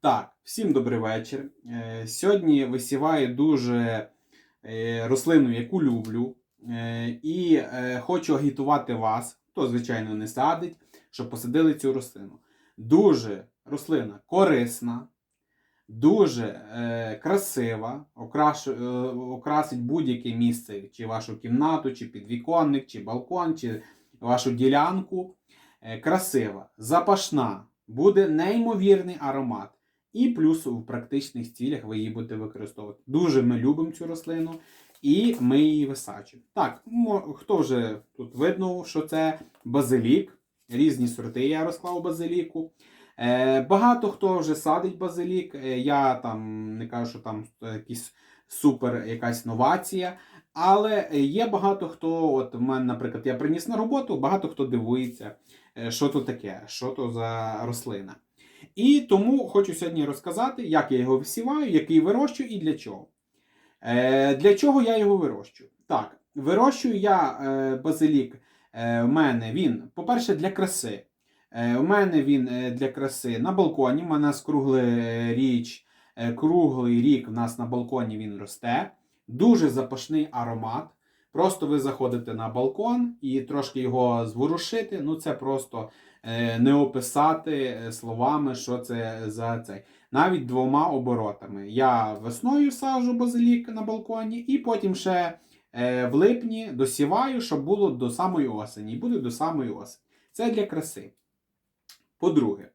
Так, всім добрий вечір. Е, Сьогодні висіваю дуже е, рослину, яку люблю. Е, І хочу агітувати вас, хто, звичайно, не садить, щоб посадили цю рослину. Дуже рослина корисна, дуже красива, окрасить будь-яке місце, чи вашу кімнату, чи підвіконник, чи балкон, чи вашу ділянку. Красива, запашна, буде неймовірний аромат. І плюс в практичних цілях ви її будете використовувати. Дуже ми любимо цю рослину і ми її висаджуємо. Так, хто вже тут видно, що це базилік, різні сорти я розклав базиліку. Е, багато хто вже садить базилік. Е, я там не кажу, що там якийсь супер якась новація. Але є багато хто, от в мене, наприклад, я приніс на роботу, багато хто дивується, е, що то таке, що то за рослина. І тому хочу сьогодні розказати, як я його висіваю, який вирощую і для чого. Е, для чого я його вирощую? Так, вирощую я е, базилік. Е, в мене він, по-перше, для краси. Е, у мене він е, для краси на балконі. У нас круглий річ, е, круглий рік в нас на балконі він росте. Дуже запашний аромат. Просто ви заходите на балкон і трошки його зворушити. Ну, це просто е, не описати е, словами, що це за цей. Навіть двома оборотами. Я весною саджу базилік на балконі, і потім ще е, в липні досіваю, щоб було до самої осені. І буде до самої осені. Це для краси. По-друге,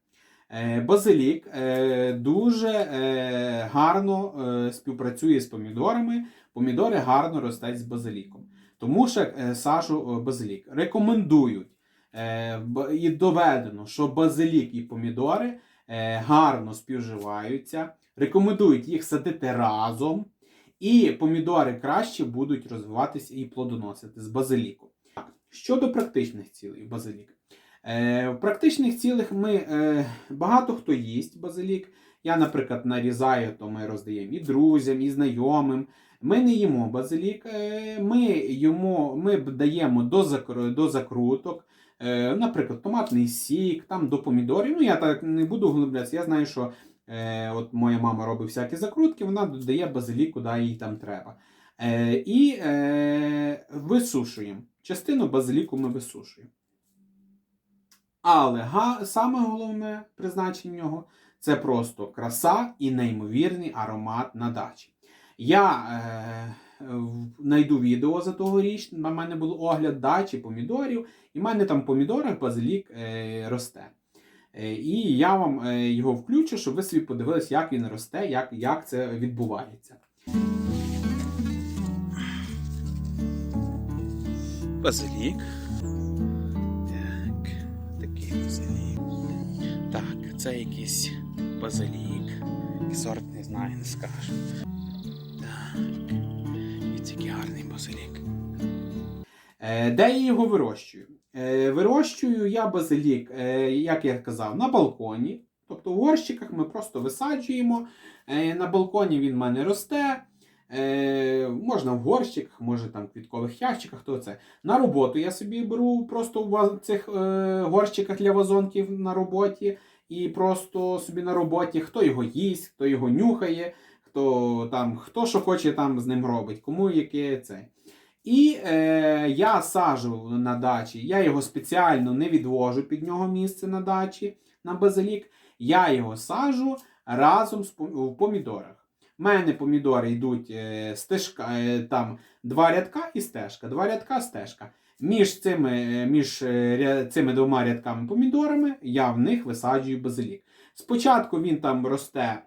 базилік е, дуже е, гарно е, співпрацює з помідорами. Помідори гарно ростуть з базиліком. Тому що е, саджу е, базилік. Рекомендують е, і доведено, що базилік і помідори е, гарно співживаються. Рекомендують їх садити разом. І помідори краще будуть розвиватися і плодоносити з базиліку. Щодо практичних цілей базилік. Е, в практичних цілях ми е, багато хто їсть базилік. Я, наприклад, нарізаю, то ми роздаємо і друзям, і знайомим. Ми не їмо базилік, е, ми йому ми даємо до, до закруток, наприклад, томатний сік, там до помідорів. Ну, я так не буду углублятися. Я знаю, що от моя мама робить всякі закрутки, вона додає базилік, куди їй там треба. І висушуємо. Частину базиліку ми висушуємо. Але га, саме головне призначення нього це просто краса і неймовірний аромат на дачі. Я е, знайду відео за тогоріч, на мене був огляд дачі помідорів, і в мене там в помідорах базилік е, росте. Е, і я вам е, його включу, щоб ви собі подивились, як він росте, як, як це відбувається. Базилік. Це якийсь базилік. Сорт не знаю, не скажу. Так. І такий гарний базилік. Е, Де я його вирощую? Е, Вирощую я базилік, е, як я казав, на балконі. Тобто в горщиках ми просто висаджуємо. На балконі він в мене росте. Можна в горщиках, може там в квіткових ящиках, то це. На роботу я собі беру просто в цих горщиках для вазонків на роботі. І просто собі на роботі, хто його їсть, хто його нюхає, хто там, хто що хоче там з ним робить, кому яке це. І е, я саджу на дачі, я його спеціально не відвожу під нього місце на дачі на базилік. Я його саджу разом з в помідорах. У мене помідори йдуть е, стежка, е, там два рядка і стежка. Два рядка, стежка. Між цими, е, між цими двома рядками помідорами я в них висаджую базилік. Спочатку він там росте,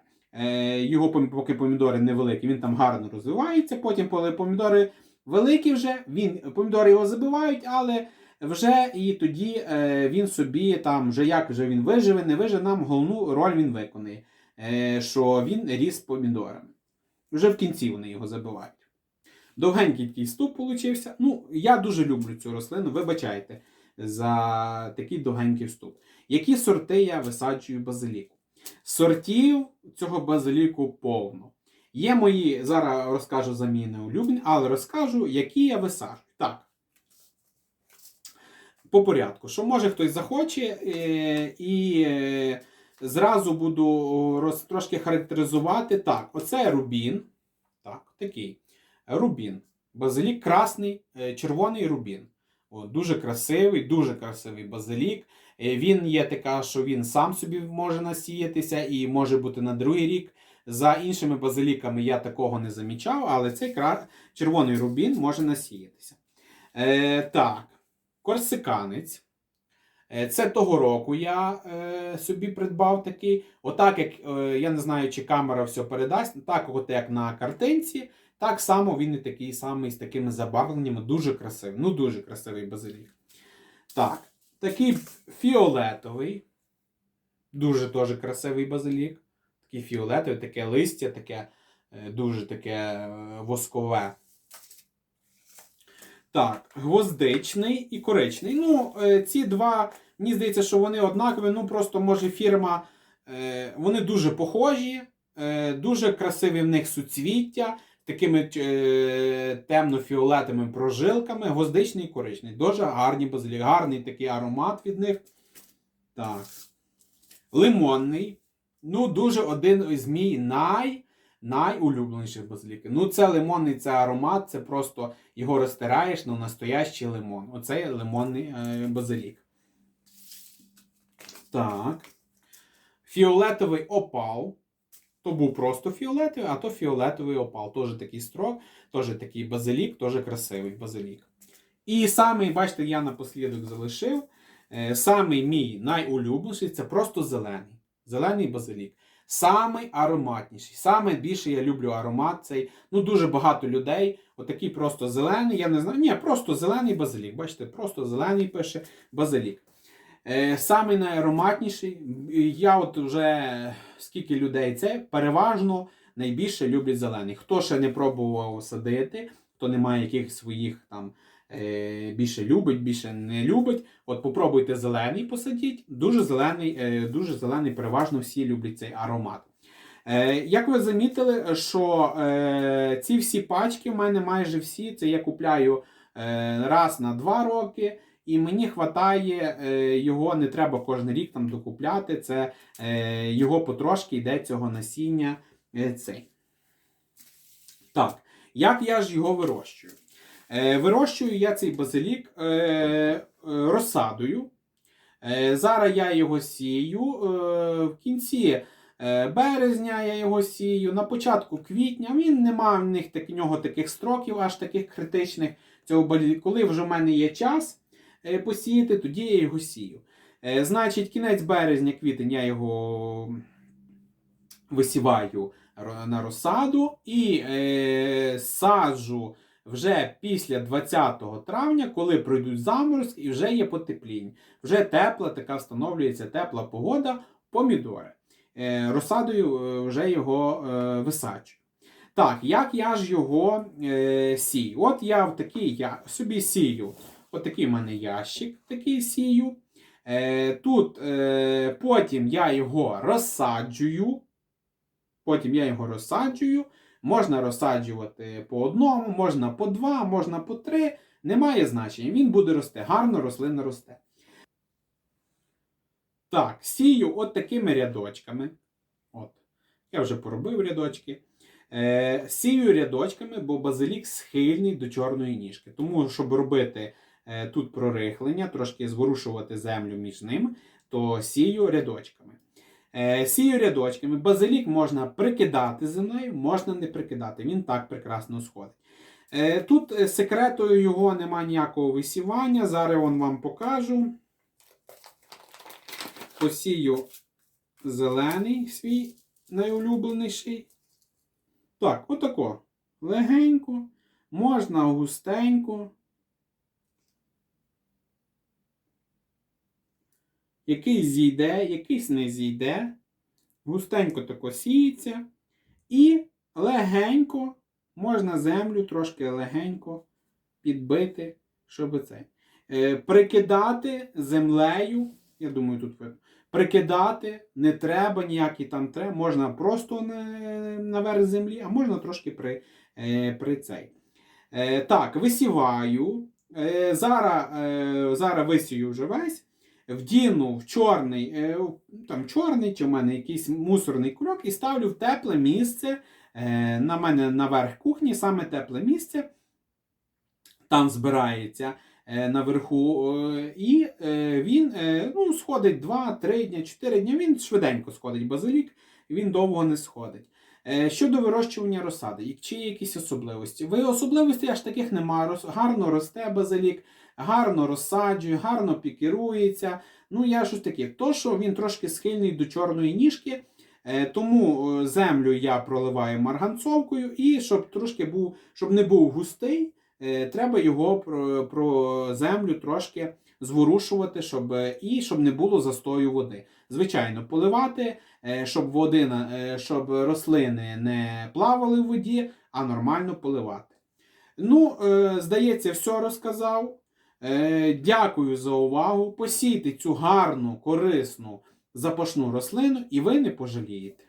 його поки помідори невеликі, він там гарно розвивається. Потім, коли помідори великі вже, він, помідори його забивають, але вже і тоді він собі там, вже як вже він виживе, не виживе, нам головну роль він виконує, що він ріс помідорами. Вже в кінці вони його забивають. Довгенький такий ступ получився. Ну, я дуже люблю цю рослину, вибачайте за такий довгенький вступ. Які сорти я висаджую базиліку? Сортів цього базиліку повно. Є мої, зараз розкажу заміни улюблені, але розкажу, які я висаджую. Так. По порядку, що може хтось захоче е, і е, зразу буду роз, трошки характеризувати. Так, оце рубін. Так, такий. Рубін. Базилік красний, е, червоний рубін. О, дуже красивий, дуже красивий базилік. Е, Він є така, що він сам собі може насіятися і може бути на другий рік. За іншими базиліками я такого не замічав, але цей кра... червоний рубін може насіятися. Е, так, корсиканець. Е, Це того року я е, собі придбав такий. Отак, як е, я не знаю, чи камера все передасть, так, от як на картинці, так само він і такий самий з такими забарвленнями. Дуже красивий. Ну, дуже красивий базилік. Так, такий фіолетовий. Дуже теж красивий базилік. Такий фіолетовий, таке листя, таке е, дуже таке е, воскове. Так, гвоздичний і коричний. Ну, е, ці два, мені здається, що вони однакові. Ну, просто може фірма. е, Вони дуже похожі, е, дуже красиві в них суцвіття, такими темно-фіолетовими прожилками. Гвоздичний і коричний. Дуже гарні базилік, гарний такий аромат від них. Так. Лимонний. Ну, дуже один із мій най, найулюбленіших базиліків. Ну, це лимонний, це аромат, це просто його розтираєш, ну, настоящий лимон. Оце лимонний е, базилік. Так. Фіолетовий опал. То був просто фіолетовий, а то фіолетовий опал. Теж такий строк, теж такий базилік, теж красивий базилік. І самий, бачите, я напослідок залишив. Е, самий мій найулюбленіший це просто зелений. Зелений базилік. Самий ароматніший. Саме більше я люблю аромат цей. Ну, дуже багато людей. Отакий просто зелений. Я не знаю. Ні, просто зелений базилік. Бачите, просто зелений пише базилік. Е, самий найароматніший. Я от вже скільки людей це, переважно найбільше люблять зелений. Хто ще не пробував садити, хто не має якихось своїх там більше любить, більше не любить. От попробуйте зелений посадіть. Дуже зелений, е, дуже зелений, переважно всі люблять цей аромат. Е, Як ви замітили, що е, ці всі пачки в мене майже всі, це я купляю е, раз на два роки. І мені вистачає е, його, не треба кожен рік там докупляти. Це е, його потрошки йде цього насіння. Е, цей. Так, як я ж його вирощую? Е, вирощую я цей базилік е, е, розсадою. Зараз я його сію. В кінці березня я його сію, на початку квітня. Він не має в них так, в нього таких строків, аж таких критичних. Цього базиліку. Коли вже в мене є час посіяти, тоді я його сію. Значить, кінець березня, квітень я його висіваю на розсаду і саджу вже після 20 травня, коли пройдуть заморозки і вже є потепління. Вже тепла, така встановлюється тепла погода, помідори. Е, розсадою е, вже його е, висаджую. Так, як я ж його сію? От я в такий я собі сію. От такий в мене ящик, такий сію. Тут потім я його розсаджую. Потім я його розсаджую. Можна розсаджувати по одному, можна по два, можна по три. Немає значення. Він буде рости. Гарно рослина росте. Так, сію от такими рядочками. От. Я вже поробив рядочки. Е, сію рядочками, бо базилік схильний до чорної ніжки. Тому, щоб робити е, тут прорихлення, трошки зворушувати землю між ними, то сію рядочками. Е, сію рядочками. Базилік можна прикидати землею, можна не прикидати. Він так прекрасно сходить. Е, тут е, секрету його немає ніякого висівання. Зараз он вам покажу. Посію зелений свій найулюбленіший. Так, отако. Легенько, можна густенько. Якийсь зійде, якийсь не зійде. Густенько тако сіється. І легенько можна землю трошки легенько підбити, щоб це. Е, прикидати землею. Я думаю, тут. Прикидати не треба, ніякі там треба. Можна просто на, наверх землі, а можна трошки при, е, при цей. Е, так, висіваю. Зараз, зараз висію вже весь. Вдіну в чорний, е, там чорний чи в мене якийсь мусорний кульок і ставлю в тепле місце. Е, на мене наверх кухні, саме тепле місце. Там збирається е, наверху, і він ну, сходить 2-3 дні, 4 дні. Він швиденько сходить базилік, він довго не сходить. Е, Щодо вирощування розсади, чи є якісь особливості? Ви особливостей аж таких немає. Гарно росте базилік, гарно розсаджує, гарно пікірується. Ну, я щось таке. То, що він трошки схильний до чорної ніжки, е, тому е, землю я проливаю марганцовкою, і щоб трошки був, щоб не був густий, треба його про, про землю трошки зворушувати, щоб, е, і щоб не було застою води. Звичайно, поливати, е, щоб води, е, щоб рослини не плавали в воді, а нормально поливати. Ну, здається, все розказав. Дякую за увагу. Посійте цю гарну, корисну запашну рослину, і ви не пожалієте.